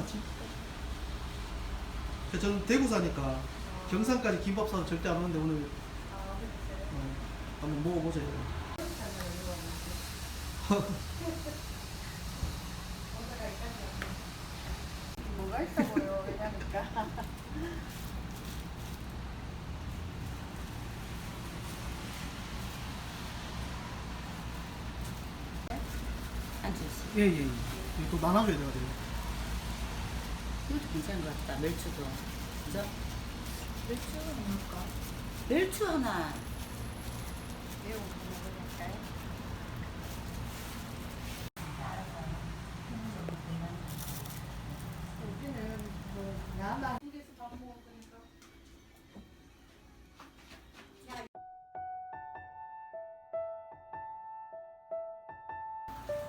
맞지? 그래서 저는 대구 사니까 경산까지 김밥 사서 절대 안 오는데 오늘. 어, 한번 먹어보자 이거. 뭐가 있어 보여, 이러니까. 앉으시. 예예 예. 이거 또 나눠줘야 돼가지고. 이것도 괜찮은 것 같다. 멸치도. 그죠? 맥주는 뭘까? 멸치 하나. 매운 거. 여기는 뭐, 한국에서 밥.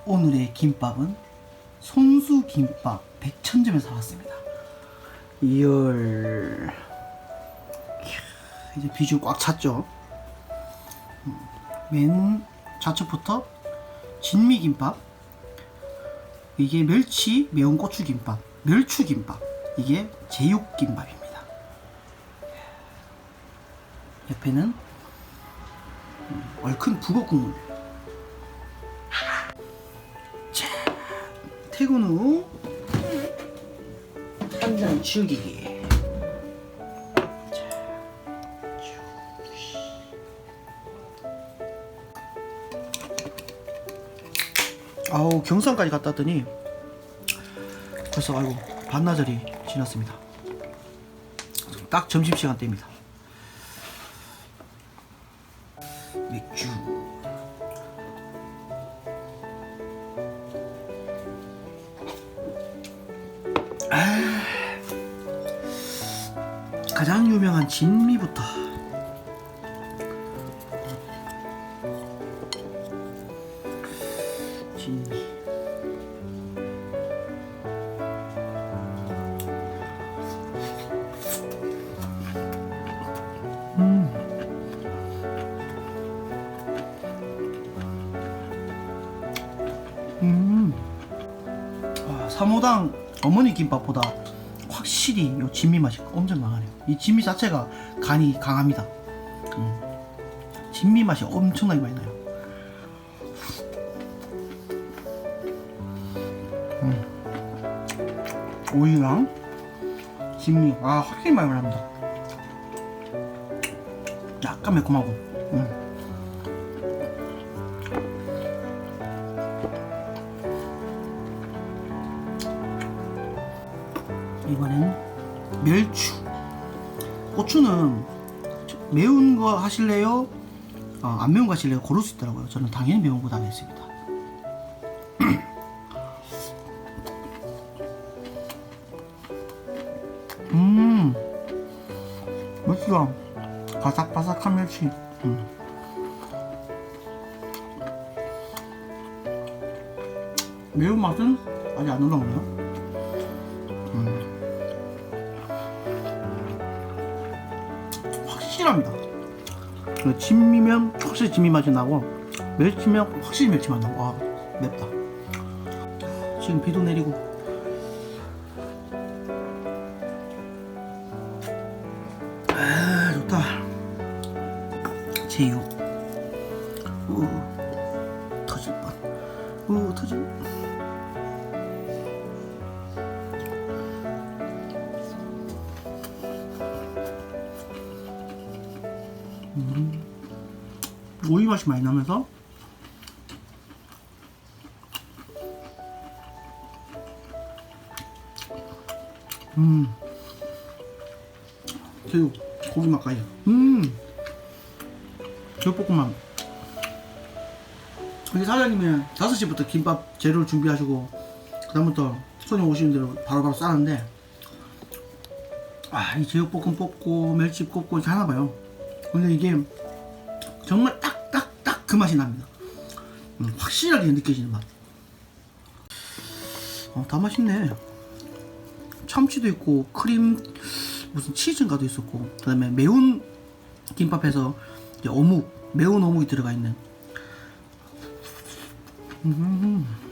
오늘의 김밥은 손수 김밥 백천점에 사왔습니다. 이열 이야, 이제 비주얼 꽉 찼죠. 음, 맨 좌측부터 진미 김밥 이게 멸치 매운 고추 김밥 멸추 김밥 이게 제육 김밥입니다. 옆에는 음, 얼큰 북어 국물 퇴근 후 한 잔 죽이기. 아우 경산까지 갔다 왔더니 벌써 아이고 반나절이 지났습니다. 딱 점심 시간 때입니다. 맥주. 가장 유명한 진미부터 진미 음. 음. 아, 삼호당 어머니 김밥보다 확실히 이 진미 맛이 엄청 강하네요. 이 진미 자체가 간이 강합니다. 음. 진미 맛이 엄청나게 많이 나요. 음. 오이랑 진미 아 확실히 많이 납니다. 약간 매콤하고. 음. 이번엔 멸추. 고추는 매운 거 하실래요? 어, 안 매운 거 하실래요? 고를 수 있더라고요. 저는 당연히 매운 거 하겠습니다. 음, 멸치가 바삭바삭한 멸치. 음. 매운맛은 아직 안 올라오네요. 확실합니다. 그 진미면 확실히 진미 맛이 나고 멸치면 확실히 멸치 맛 나고 와 맵다. 지금 비도 내리고 아 좋다. 제육. 오이 맛이 많이 나면서 음. 새우 고기 맛까지. 음. 제육볶음밥. 여기 사장님이 5시부터 김밥 재료를 준비하시고 그 다음부터 손님 오시는 대로 바로바로 싸는데 아이 제육볶음 뽑고 멸치 뽑고 이렇게 하나봐요. 근데 이게 정말 딱 그 맛이 납니다. 음, 확실하게 느껴지는 맛. 어, 다 맛있네. 참치도 있고 크림 무슨 치즈인가도 있었고 그다음에 매운 김밥에서 어묵 매운 어묵이 들어가 있는. 음.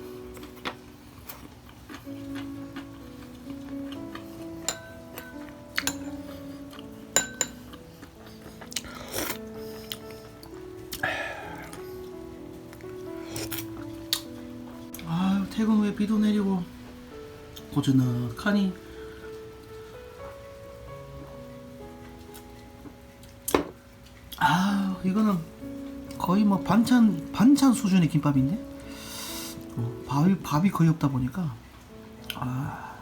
비도 내리고 고즈넉하니 아 이거는 거의 뭐 반찬 반찬 수준의 김밥인데? 어, 밥이 밥이 거의 없다 보니까. 아.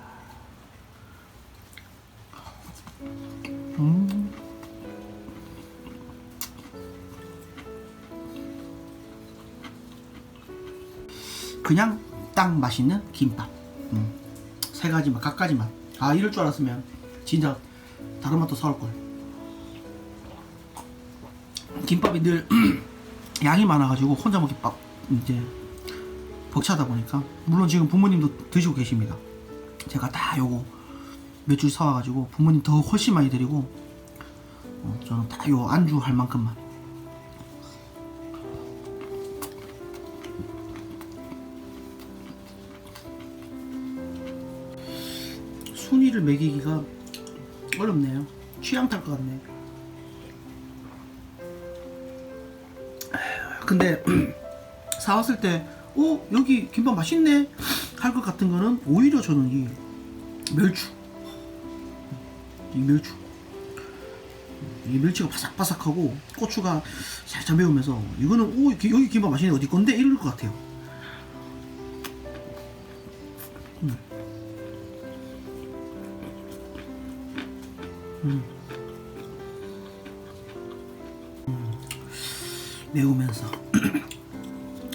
음. 그냥 딱 맛있는 김밥. 음. 세 가지만, 각가지만. 아, 이럴 줄 알았으면 진짜 다른 맛도 사올 걸. 김밥이 늘 양이 많아가지고 혼자 먹기 빡 이제 벅차다 보니까 물론 지금 부모님도 드시고 계십니다. 제가 다 요거 몇 줄 사와가지고 부모님 더 훨씬 많이 드리고 어, 저는 다 요 안주 할 만큼만. 순위를 매기기가 어렵네요. 취향 탈 것 같네. 근데 사왔을 때, 어 여기 김밥 맛있네 할 것 같은 거는 오히려 저는 이 멸추, 이 멸추, 이 멸치가 바삭바삭하고 고추가 살짝 매우면서 이거는 오 여기 김밥 맛있네 어디 건데 이럴 것 같아요. 매우면서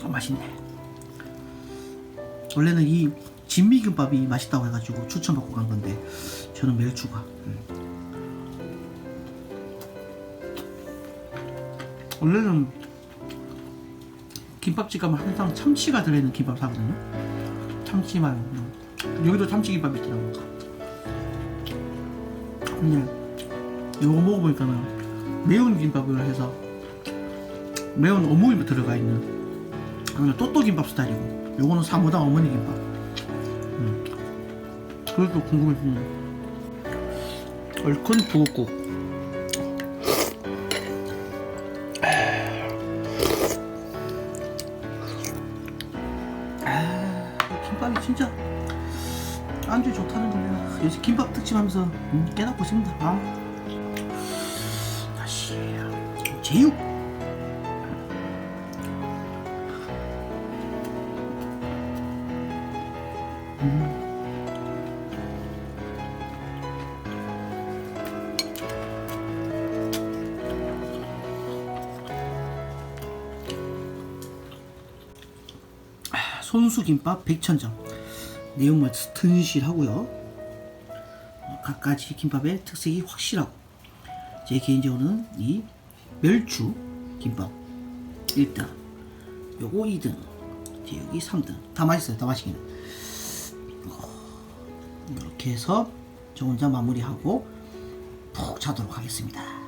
어, 맛있네. 원래는 이 진미김밥이 맛있다고 해가지고 추천받고 간 건데 저는 멸추가. 음. 원래는 김밥집 가면 항상 참치가 들어있는 김밥 사거든요. 참치만. 음. 여기도 참치김밥 있더라고. 근데 이거 먹어보니까는 매운 김밥을 해서 매운 어묵이 들어가 있는 그냥 또또 김밥 스타일이고 요거는 사모당 어머니 김밥. 음. 그것도 궁금해지네. 얼큰 부국국. 아, 이 김밥이 진짜 안주 좋다는 거야 요새 김밥 특집하면서 음, 깨닫고 있습니다. 아. 다시 제육. 손수김밥 백천점 내용물 튼실하고요. 어, 각가지 김밥의 특색이 확실하고 제 개인적으로는 이 멸추 김밥 1등 요거 2등 제육이 3등. 다 맛있어요 다 맛있기는 이렇게 해서 저 혼자 마무리하고 푹 자도록 하겠습니다